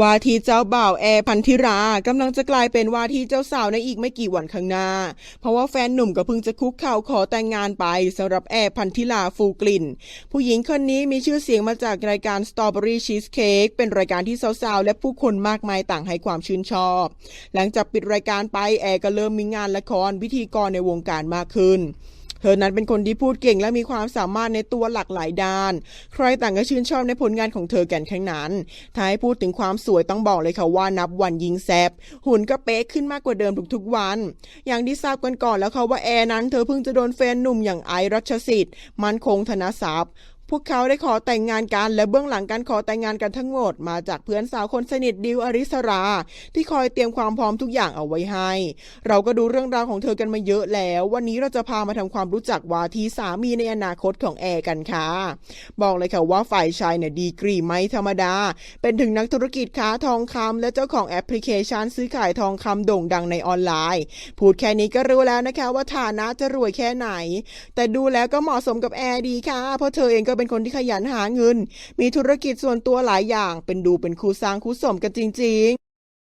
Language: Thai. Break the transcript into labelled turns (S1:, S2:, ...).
S1: ว่าที่เจ้าบ่าวแอร์พันธิรากำลังจะกลายเป็นว่าที่เจ้าสาวในอีกไม่กี่วันข้างหน้า เพราะว่าแฟนหนุ่มก็เพิ่งจะคุกเข่าขอแต่งงานไปสำหรับแอร์พันธิลาฟูกลิ่น ผู้หญิงคนนี้มีชื่อเสียงมาจากรายการ Strawberry Cheesecake เป็นรายการที่สาวๆ และผู้คนมากมายต่างให้ความชื่นชอบ หลังจากปิดรายการไปแอร์ก็เริ่มมีงานละครพิธีกรในวงการมากขึ้น เธอนั้นเป็นคนที่พูดเก่งและมีความสามารถในตัวหลากหลายด้าน ใครต่างก็ชื่นชอบในผลงานของเธอแก่นแข้งนั้น ถ้าให้พูดถึงความสวยต้องบอกเลยค่ะว่านับวันยิงแซบหุ่นก็เป๊ะขึ้นมากกว่าเดิมทุกๆวัน อย่างที่ทราบกันก่อนแล้วค่ะว่าแอร์นั้นเธอเพิ่งจะโดนแฟนหนุ่มอย่างไอรัชสิทธิ์มันคงธนทรัพย์ พวกเขาได้ขอแต่งงานกันและเบื้องหลังการขอแต่งงานกันทั้งหมด มาจากเพื่อนสาวคนสนิทดิวอริสรา ที่คอยเตรียมความพร้อมทุกอย่างเอาไว้ให้ เราก็ดูเรื่องราวของเธอกันมาเยอะแล้ว วันนี้เราจะพามาทำความรู้จักวาทีสามีในอนาคตของแอร์กันค่ะ บอกเลยค่ะว่าฝ่ายชายเนี่ยดีกรีไม่ธรรมดา เป็นถึงนักธุรกิจค้าทองคำและเจ้าของแอปพลิเคชันซื้อขายทองคำโด่งดังในออนไลน์ พูดแค่นี้ก็รู้แล้วนะคะว่าฐานะจะรวยแค่ไหน แต่ดูแล้วก็เหมาะสมกับแอร์ดีค่ะเพราะเธอเองก็เป็นคนที่ขยันหาเงิน มีธุรกิจส่วนตัวหลายอย่าง เป็นดูเป็นคู่สร้างคู่สมกันจริง ๆ